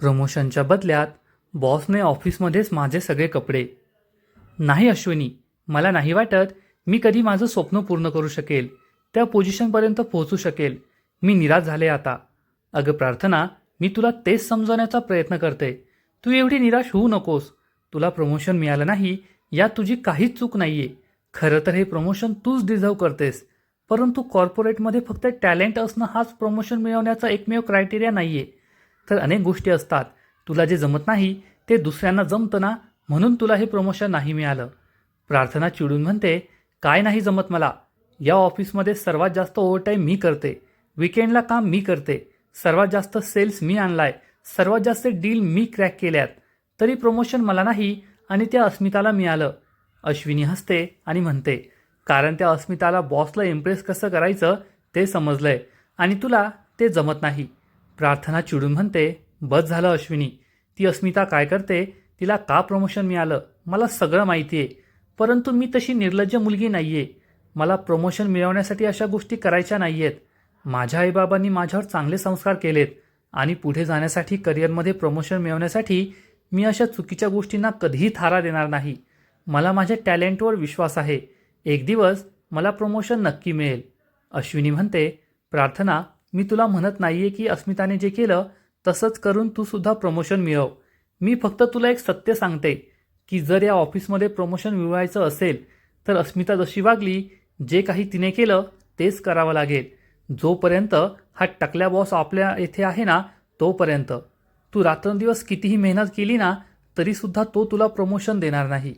प्रमोशनच्या बदल्यात बॉसने ऑफिसमध्येच माझे सगळे कपडे. नाही अश्विनी मला नाही वाटत मी कधी माझं स्वप्न पूर्ण करू शकेल त्या पोझिशनपर्यंत पोहोचू शकेल. मी निराश झाले आता. अगं प्रार्थना मी तुला तेच समजवण्याचा प्रयत्न करते. तू एवढी निराश होऊ नकोस. तुला प्रमोशन मिळालं नाही यात तुझी काहीच चूक नाहीये. खरं तर हे प्रमोशन तूच डिझर्व करतेस. परंतु कॉर्पोरेटमध्ये फक्त टॅलेंट असणं हाच प्रमोशन मिळवण्याचा एकमेव क्रायटेरिया नाहीये. तर अनेक गोष्टी असतात. तुला जे जमत नाही ते दुसऱ्यांना जमतं ना म्हणून तुला हे प्रमोशन नाही मिळालं. प्रार्थना चिडून म्हणते काय नाही जमत मला. या ऑफिसमध्ये सर्वात जास्त ओव्हरटाईम मी करते. विकेंडला काम मी करते. सर्वात जास्त सेल्स मी आणलाय. सर्वात जास्त डील मी क्रॅक केल्यात. तरी प्रमोशन मला नाही आणि त्या अस्मिताला मिळालं. अश्विनी हसते आणि म्हणते कारण त्या अस्मिताला बॉसला इम्प्रेस कसं करायचं ते समजलंय आणि तुला ते जमत नाही. प्रार्थना चिडून म्हणते बस झालं अश्विनी. ती अस्मिता काय करते? तिला का प्रमोशन मिळालं? मला सगळं माहिती आहे परंतु मी तशी निर्लज्ज मुलगी नाही आहे मला प्रमोशन मिळवण्यासाठी अशा गोष्टी करायच्या नाही आहेत माझ्या आईबाबांनी माझ्यावर चांगले संस्कार केलेत आणि पुढे जाण्यासाठी करिअरमध्ये प्रमोशन मिळवण्यासाठी मी अशा चुकीच्या गोष्टींना कधीही थारा देणार नाही. मला माझ्या टॅलेंटवर विश्वास आहे. एक दिवस मला प्रमोशन नक्की मिळेल. अश्विनी म्हणते प्रार्थना मी तुला म्हणत नाहीये की अस्मिताने जे केलं तसंच करून तू सुद्धा प्रमोशन मिळव. मी फक्त तुला एक सत्य सांगते की जर या ऑफिसमध्ये प्रमोशन मिळवायचं असेल तर अस्मिता जशी वागली जे काही तिने केलं तेच करावं लागेल. जोपर्यंत हा टकल्या बॉस आपल्या येथे आहे ना तोपर्यंत. तू रात्रंदिवस कितीही मेहनत केली ना तरीसुद्धा तो तुला प्रमोशन देणार नाही.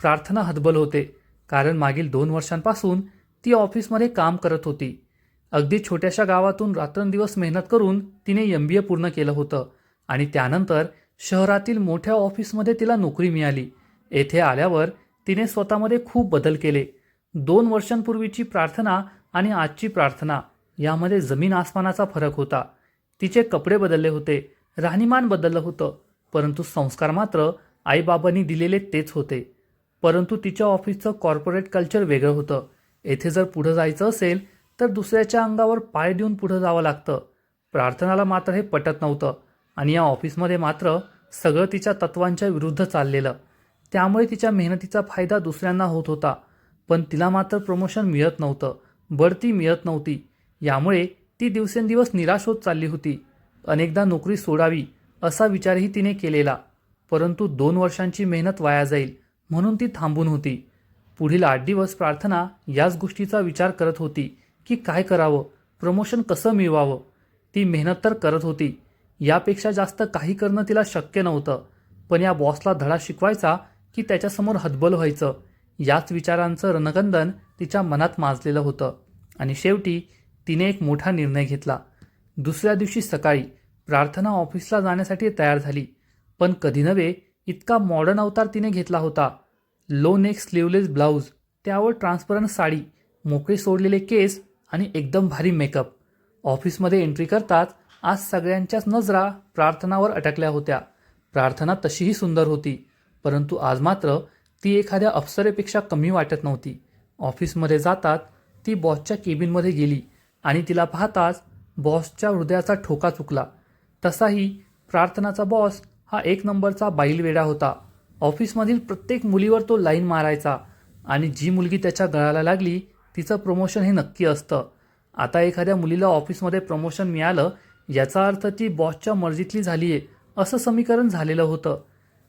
प्रार्थना हतबल होते कारण मागील दोन वर्षांपासून ती ऑफिसमध्ये काम करत होती. अगदी छोट्याशा गावातून रात्रंदिवस मेहनत करून तिने एम बी ए पूर्ण केलं होतं आणि त्यानंतर शहरातील मोठ्या ऑफिसमध्ये तिला नोकरी मिळाली. येथे आल्यावर तिने स्वतःमध्ये खूप बदल केले. दोन वर्षांपूर्वीची प्रार्थना आणि आजची प्रार्थना यामध्ये जमीन आसमानाचा फरक होता. तिचे कपडे बदलले होते राहणीमान बदललं होतं परंतु संस्कार मात्र आईबाबांनी दिलेले तेच होते. परंतु तिच्या ऑफिसचं कॉर्पोरेट कल्चर वेगळं होतं. येथे जर पुढं जायचं असेल तर दुसऱ्याच्या अंगावर पाय देऊन पुढं जावं लागतं. प्रार्थनाला मात्र हे पटत नव्हतं आणि या ऑफिसमध्ये मात्र सगळं तिच्या तत्वांच्या विरुद्ध चाललेलं. त्यामुळे तिच्या मेहनतीचा फायदा दुसऱ्यांना होत होता. पण तिला मात्र प्रमोशन मिळत नव्हतं. बढती मिळत नव्हती. यामुळे ती दिवसेंदिवस निराश होत चालली होती. अनेकदा नोकरी सोडावी असा विचारही तिने केलेला. परंतु दोन वर्षांची मेहनत वाया जाईल म्हणून ती थांबून होती. पुढील आठ दिवस प्रार्थना याच गोष्टीचा विचार करत होती. की काय करावं? प्रमोशन कसं मिळवावं? ती मेहनत तर करत होती. यापेक्षा जास्त काही करणं तिला शक्य नव्हतं. पण या बॉसला धडा शिकवायचा की त्याच्यासमोर हतबल व्हायचं याच विचारांचं रणगंधन तिच्या मनात माजलेलं होतं. आणि शेवटी तिने एक मोठा निर्णय घेतला. दुसऱ्या दिवशी सकाळी प्रार्थना ऑफिसला जाण्यासाठी तयार झाली. पण कधी नव्हे इतका मॉडर्न अवतार तिने घेतला होता. लो नेक स्लीवलेस ब्लाऊज त्यावर ट्रान्सपरंट साडी मोकळे सोडलेले केस आणि एकदम भारी मेकअप. ऑफिसमध्ये एंट्री करताच आज सगळ्यांच्याच नजरा प्रार्थनावर अटकल्या होत्या. प्रार्थना तशीही सुंदर होती परंतु आज मात्र ती एखाद्या अप्सरेपेक्षा कमी वाटत नव्हती. ऑफिसमध्ये जातात ती बॉसच्या केबिनमध्ये गेली आणि तिला पाहताच बॉसच्या हृदयाचा ठोका चुकला. तसाही प्रार्थनाचा बॉस हा एक नंबरचा बाईलवेडा होता. ऑफिसमधील प्रत्येक मुलीवर तो लाईन मारायचा आणि जी मुलगी त्याच्या गळाला लागली तिचं प्रमोशन हे नक्की असतं. आता एखाद्या मुलीला ऑफिसमध्ये प्रमोशन मिळालं याचा अर्थ ती बॉसच्या मर्जीतली झाली आहे असं समीकरण झालेलं होतं.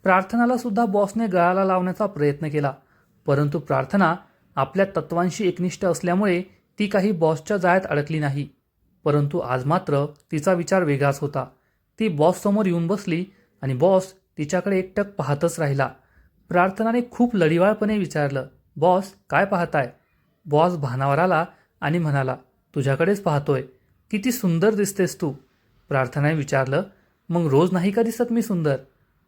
प्रार्थनालासुद्धा बॉसने गळाला लावण्याचा प्रयत्न केला. परंतु प्रार्थना आपल्या तत्वांशी एकनिष्ठ असल्यामुळे ती काही बॉसच्या जाळ्यात अडकली नाही. परंतु आज मात्र तिचा विचार वेगळाच होता. ती बॉससमोर येऊन बसली आणि बॉस तिच्याकडे एकटक पाहतच राहिला. प्रार्थनाने खूप लढिवाळपणे विचारलं बॉस काय पाहताय? बॉस भानावर आला आणि म्हणाला तुझ्याकडेच पाहतोय. किती सुंदर दिसतेस तू. प्रार्थनाने विचारलं मग रोज नाही का दिसत मी सुंदर?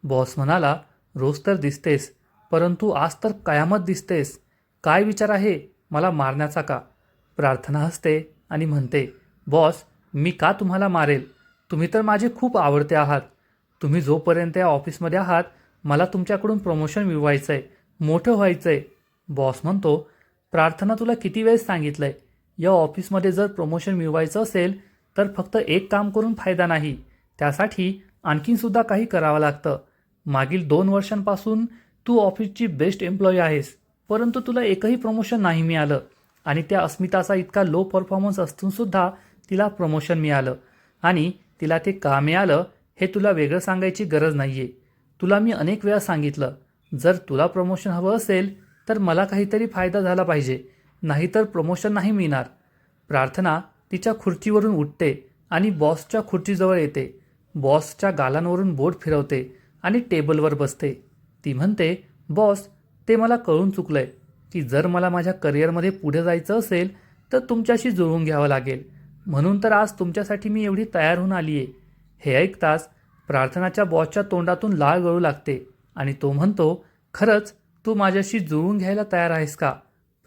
बॉस म्हणाला रोज तर दिसतेस परंतु आज तर कयामत दिसतेस. काय विचार आहे? मला मारण्याचा का? प्रार्थना हसते आणि म्हणते बॉस मी का तुम्हाला मारेल? तुम्ही तर माझे खूप आवडते आहात. तुम्ही जोपर्यंत या ऑफिसमध्ये आहात मला तुमच्याकडून प्रमोशन मिळवायचं आहे मोठं व्हायचं आहे बॉस म्हणतो प्रार्थना तुला किती वेळेस सांगितलं आहे या ऑफिसमध्ये जर प्रमोशन मिळवायचं असेल तर फक्त एक काम करून फायदा नाही. त्यासाठी आणखीनसुद्धा काही करावं लागतं. मागील दोन वर्षांपासून तू ऑफिसची बेस्ट एम्प्लॉई आहेस परंतु तुला एकही प्रमोशन नाही मिळालं आणि त्या अस्मिताचा इतका लो परफॉर्मन्स असूनसुद्धा तिला प्रमोशन मिळालं आणि तिला ते का मिळालं हे तुला वेगळं सांगायची गरज नाही आहे तुला मी अनेक वेळा सांगितलं जर तुला प्रमोशन हवं असेल तर मला काहीतरी फायदा झाला पाहिजे. नाहीतर प्रमोशन नाही मिळणार. प्रार्थना तिच्या खुर्चीवरून उठते आणि बॉसच्या खुर्चीजवळ येते. बॉसच्या गालांवरून बोट फिरवते आणि टेबलवर बसते. ती म्हणते बॉस ते मला कळून चुकलंय की जर मला माझ्या करिअरमध्ये पुढे जायचं असेल तर तुमच्याशी जुळवून घ्यावं लागेल. म्हणून तर आज तुमच्यासाठी मी एवढी तयार होऊन आली आहे हे ऐकताच प्रार्थनाच्या बॉसच्या तोंडातून लाळ गळू लागते आणि तो म्हणतो खरंच तू माझ्याशी जुळवून घ्यायला तयार आहेस का?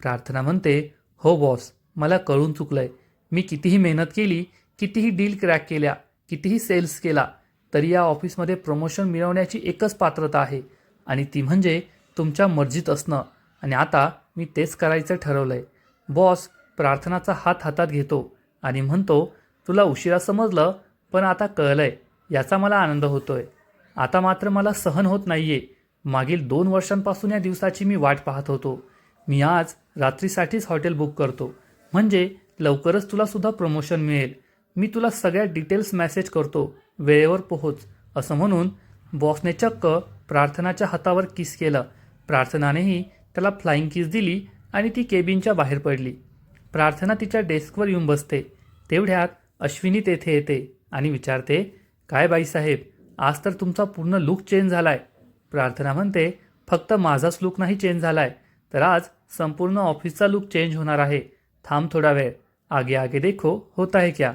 प्रार्थना म्हणते हो बॉस मला कळून चुकलंय. मी कितीही मेहनत केली कितीही डील क्रॅक केल्या कितीही सेल्स केला तरी या ऑफिसमध्ये प्रमोशन मिळवण्याची एकच पात्रता आहे. आणि ती म्हणजे तुमच्या मर्जीत असणं. आणि आता मी तेच करायचं ठरवलंय. बॉस प्रार्थनाचा हात हातात घेतो आणि म्हणतो तुला उशिरा समजलं पण आता कळलंय. याचा मला आनंद होतोय. आता मात्र मला सहन होत नाही आहे मागील दोन वर्षांपासून या दिवसाची मी वाट पाहत होतो. मी आज रात्रीसाठीच हॉटेल बुक करतो. म्हणजे लवकरच तुलासुद्धा प्रमोशन मिळेल. मी तुला सगळ्या डिटेल्स मेसेज करतो. वेळेवर पोहोच. असं म्हणून बॉसने चक्क प्रार्थनाच्या हातावर किस केलं. प्रार्थनानेही त्याला फ्लाईंग किस दिली आणि ती केबिनच्या बाहेर पडली. प्रार्थना तिच्या डेस्कवर येऊन बसते. तेवढ्यात अश्विनी तेथे येते आणि विचारते काय बाईसाहेब आज तर तुमचा पूर्ण लुक चेंज झालाय. प्रार्थना म्हणते फक्त माझाच लुक नाही चेंज झाला आहे तर आज संपूर्ण ऑफिसचा लुक चेंज होणार आहे. थांब थोडा वेळ. आगे आगे देखो होत आहे क्या?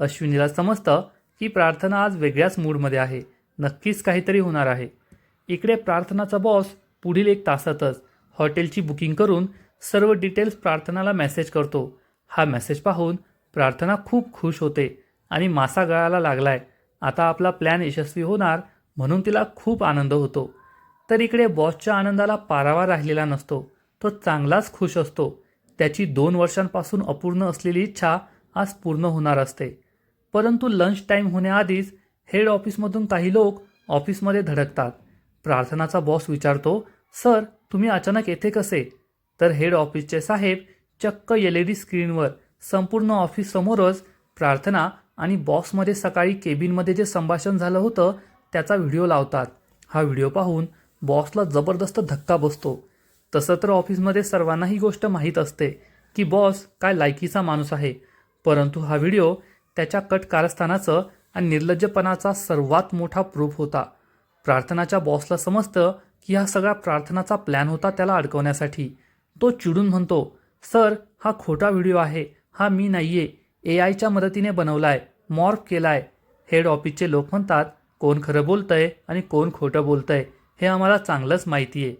अश्विनीला समजतं की प्रार्थना आज वेगळ्याच मूडमध्ये आहे. नक्कीच काहीतरी होणार आहे. इकडे प्रार्थनाचा बॉस पुढील एक तासातच हॉटेलची बुकिंग करून सर्व डिटेल्स प्रार्थनाला मेसेज करतो. हा मेसेज पाहून प्रार्थना खूप खुश होते आणि मासा गळाला लागलाय. आता आपला प्लॅन यशस्वी होणार म्हणून तिला खूप आनंद होतो. तर इकडे बॉसच्या आनंदाला पारावा राहिलेला नसतो. तो चांगलाच खुश असतो. त्याची दोन वर्षांपासून अपूर्ण असलेली इच्छा आज पूर्ण होणार असते. परंतु लंच टाईम होण्याआधीच हेड ऑफिसमधून काही लोक ऑफिसमध्ये धडकतात. प्रार्थनाचा बॉस विचारतो सर तुम्ही अचानक येथे कसे? तर हेड ऑफिसचे साहेब चक्क एल ई डी स्क्रीनवर संपूर्ण ऑफिस समोरच प्रार्थना आणि बॉसमध्ये सकाळी केबिनमध्ये जे संभाषण झालं होतं त्याचा व्हिडिओ लावतात. हा व्हिडिओ पाहून बॉसला जबरदस्त धक्का बसतो. तसं तर ऑफिसमध्ये सर्वांना ही गोष्ट माहीत असते की बॉस काय लायकीचा माणूस आहे. परंतु हा व्हिडिओ त्याच्या कट कारस्थानाचं आणि निर्लज्जपणाचा सर्वात मोठा प्रूफ होता. प्रार्थनाच्या बॉसला समजतं की हा सगळा प्रार्थनाचा प्लॅन होता त्याला अडकवण्यासाठी. तो चिडून म्हणतो सर हा खोटा व्हिडिओ आहे. हा मी नाही आहे ए आयच्या मदतीने बनवला आहे मॉर्फ आहे हेड ऑफिसचे लोक म्हणतात कोण खरं बोलतंय आणि कोण खोटं बोलतंय हे आम्हाला चांगलंच माहिती आहे.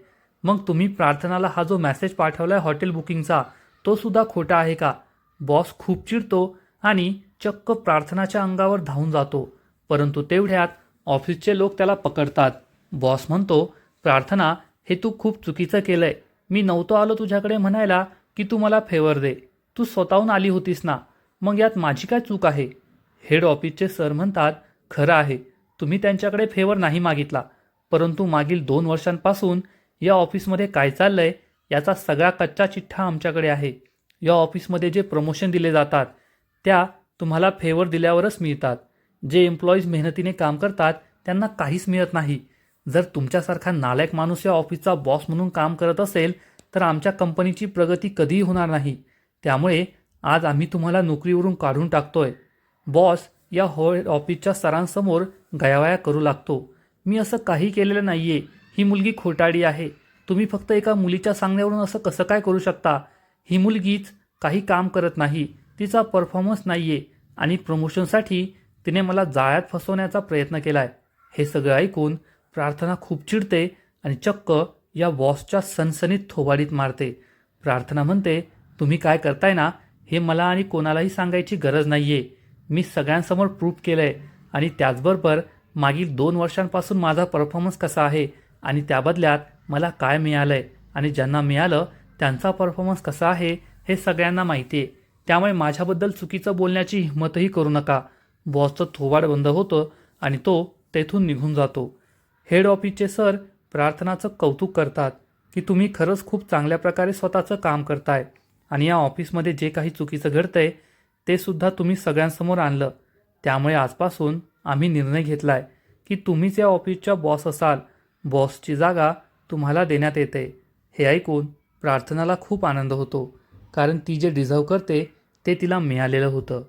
मग तुम्ही प्रार्थनाला हा जो मेसेज आहे हॉटेल बुकिंगचा तो सुद्धा खोटा आहे का? बॉस खूप चिडतो आणि चक्क प्रार्थनाच्या अंगावर धावून जातो. परंतु तेवढ्यात ऑफिसचे लोक त्याला पकडतात. बॉस म्हणतो प्रार्थना हे तू खूप चुकीचं केलंय. मी नव्हतो आलो तुझ्याकडे म्हणायला की तू मला फेवर दे. तू स्वतःहून आली होतीस ना. मग यात माझी काय चूक आहे? हेड ऑफिसचे सर म्हणतात खरं आहे. तुम्ही त्यांच्याकडे फेवर नाही मागितला. परंतु मागील दोन वर्षांपासून या ऑफिसमध्ये काय चाललंय याचा सगळा कच्चा चिठ्ठा आमच्याकडे आहे. या ऑफिसमध्ये जे प्रमोशन दिले जातात त्या तुम्हाला फेवर दिल्यावरच मिळतात. जे एम्प्लॉईज मेहनतीने काम करतात त्यांना काहीच मिळत नाही. जर तुमच्यासारखा नालायक माणूस या ऑफिसचा बॉस म्हणून काम करत असेल तर आमच्या कंपनीची प्रगती कधीही होणार नाही. त्यामुळे आज आम्ही तुम्हाला नोकरीवरून काढून टाकतोय. बॉस या हो ऑफिसच्या सरांसमोर गयावया करू लागतो. मी असं काही केलेलं नाही आहे ही मुलगी खोटाडी आहे. तुम्ही फक्त एका मुलीच्या सांगण्यावरून असं कसं काय करू शकता? ही मुलगीच काही काम करत नाही. तिचा परफॉर्मन्स नाही आहे आणि प्रमोशनसाठी तिने मला जाळ्यात फसवण्याचा प्रयत्न केला आहे हे सगळं ऐकून प्रार्थना खूप चिडते आणि चक्क या बॉसच्या सनसनीत थोबाडीत मारते. प्रार्थना म्हणते तुम्ही काय करताय ना? हे मला आणि कोणालाही सांगायची गरज नाही आहे मी सगळ्यांसमोर प्रूफ केलं आहे आणि त्याचबरोबर मागील दोन वर्षांपासून माझा परफॉर्मन्स कसा आहे आणि त्या बदल्यात मला काय मिळालं आहे आणि ज्यांना मिळालं त्यांचा परफॉर्मन्स कसा आहे हे सगळ्यांना माहिती आहे. त्यामुळे माझ्याबद्दल चुकीचं बोलण्याची हिंमतही करू नका. बॉसचं थोबाड बंद होतं आणि तो तेथून निघून जातो. हेड ऑफिसचे सर प्रार्थनाचं कौतुक करतात की तुम्ही खरंच खूप चांगल्या प्रकारे स्वतःचं काम करताय आणि या ऑफिसमध्ये जे काही चुकीचं घडतंय ते सुद्धा तुम्ही सगळ्यांसमोर आणलं. त्यामुळे आजपासून आम्ही निर्णय घेतला आहे की तुम्हीच या ऑफिसच्या बॉस असाल. बॉसची जागा तुम्हाला देण्यात येते. हे ऐकून प्रार्थनाला खूप आनंद होतो. कारण ती जे डिझर्व करते ते तिला मिळालेलं होतं.